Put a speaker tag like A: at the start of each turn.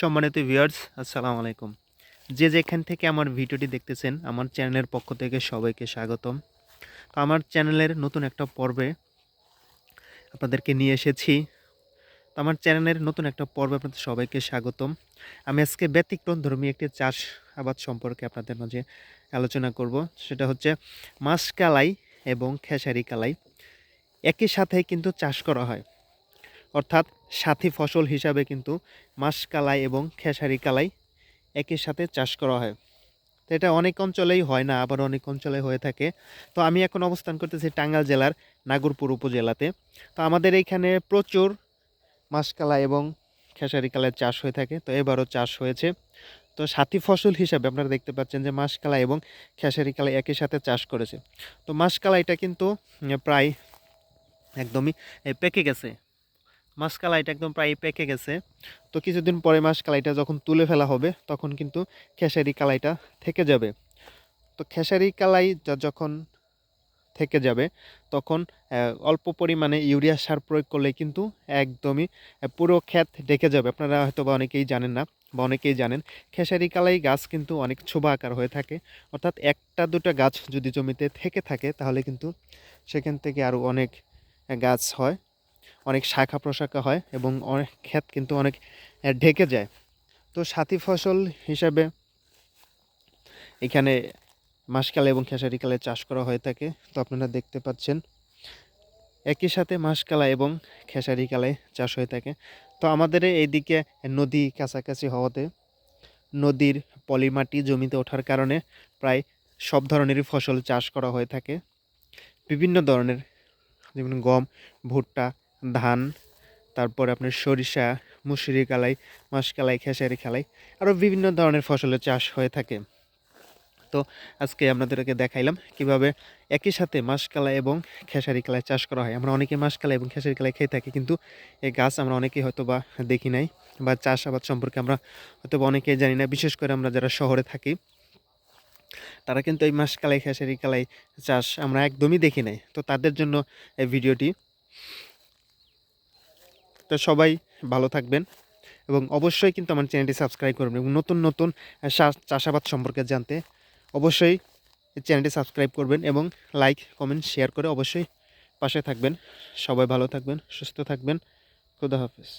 A: সম্মানিত ভিউয়ার্স আসসালামু আলাইকুম। যে যেখান থেকে আমার ভিডিওটি দেখতেছেন, আমার চ্যানেলের পক্ষ থেকে সবাইকে স্বাগতম। তো আমার চ্যানেলের নতুন একটা পর্বে আপনাদেরকে নিয়ে এসেছি। তো আমার চ্যানেলের নতুন একটা পর্বে আপনাদের সবাইকে স্বাগতম। আমি আজকে ব্যতিক্রম ধর্মী একটি চাষ আবাদ সম্পর্কে আপনাদের মাঝে আলোচনা করব। সেটা হচ্ছে মাছ কালাই এবং খেসারি কালাই। একই সাথে কিন্তু চাষ করা হয়। অর্থাৎ সাথী ফসল হিসাবে কিন্তু মাছ কালাই এবং খেসারি কালাই একই সাথে চাষ করা হয়। তো এটা অনেক অঞ্চলেই হয় না, আবার অনেক অঞ্চলে হয়ে থাকে। তো আমি এখন অবস্থান করতেছি টাঙ্গাইল জেলার নাগরপুর উপজেলাতে। তো আমাদের এইখানে প্রচুর মাছকালাই এবং খেসারি কালায় চাষ হয়ে থাকে। তো এবারও চাষ হয়েছে। তো সাথী ফসল হিসাবে আপনারা দেখতে পাচ্ছেন যে মাছকালাই এবং খেসারি কালাই একই সাথে চাষ করেছে। তো মাছকালাইটা কিন্তু প্রায় একদমই পেকে গেছে। মাছকালাইটা একদম প্রায় পেকে গেছে। তো কিছুদিন পরে মাছকালাইটা যখন তুলে ফেলা হবে, তখন কিন্তু খেসারি কালাইটা থেকে যাবে। তো খেসারি কালাই যখন থেকে যাবে, তখন অল্প পরিমাণে ইউরিয়া সার প্রয়োগ করলে কিন্তু একদমই পুরো ক্ষেত ঢেকে যাবে। আপনারা হয়তো বা অনেকেই জানেন না বা অনেকেই জানেন, খেসারি কালাই গাছ কিন্তু অনেক ছোবা আকার হয়ে থাকে। অর্থাৎ একটা দুটো গাছ যদি জমিতে থেকে থাকে, তাহলে কিন্তু সেখান থেকে আরও অনেক গাছ হয়। অনেক শাখা প্রশাখা হয় এবং অনেক ক্ষেত কিন্তু অনেক ঢেকে যায়। তো সাথী ফসল হিসাবে এখানে মাসকালে এবং খেসারি কালে চাষ করা হয়ে থাকে। তো আপনারা দেখতে পাচ্ছেন, একই সাথে মাসকালা এবং খেসারি কালে চাষ হয়ে থাকে। তো আমাদের এইদিকে নদী কাছাকাছি হওয়াতে নদীর পলিমাটি জমিতে ওঠার কারণে প্রায় সব ধরনেরই ফসল চাষ করা হয়ে থাকে। বিভিন্ন ধরনের, যেমন গম, ভুট্টা ধান, তারপরে আপনার সরিষা মুসুরি কালাই মাসকালাই খেসারি কালাই, আরও বিভিন্ন ধরনের ফসলের চাষ হয়ে থাকে। তো আজকে আপনাদেরকে দেখাইলাম কীভাবে একই সাথে মাসকালাই এবং খেসারি কালাই চাষ করা হয়। আমরা অনেকে মাসকালাই এবং খেসারি কালাই খেয়ে থাকি, কিন্তু এই গাছ আমরা অনেকেই হয়তো বা দেখি নাই বা চাষাবাদ সম্পর্কে আমরা হয়তো বা অনেকেই জানি না। বিশেষ করে আমরা যারা শহরে থাকি, তারা কিন্তু এই মাসকালাই খেসারি কালাই চাষ আমরা একদমই দেখি নাই। তো তাদের জন্য এই ভিডিওটি তো সবাই ভালো থাকবেন এবং অবশ্যই কিন্তু আমার চ্যানেলটি সাবস্ক্রাইব করবেন এবং নতুন নতুন চাষাবাদ সম্পর্কে জানতে অবশ্যই চ্যানেলটি সাবস্ক্রাইব করবেন এবং লাইক কমেন্ট শেয়ার করে অবশ্যই পাশে থাকবেন। সবাই ভালো থাকবেন, সুস্থ থাকবেন। খুদা হাফেজ।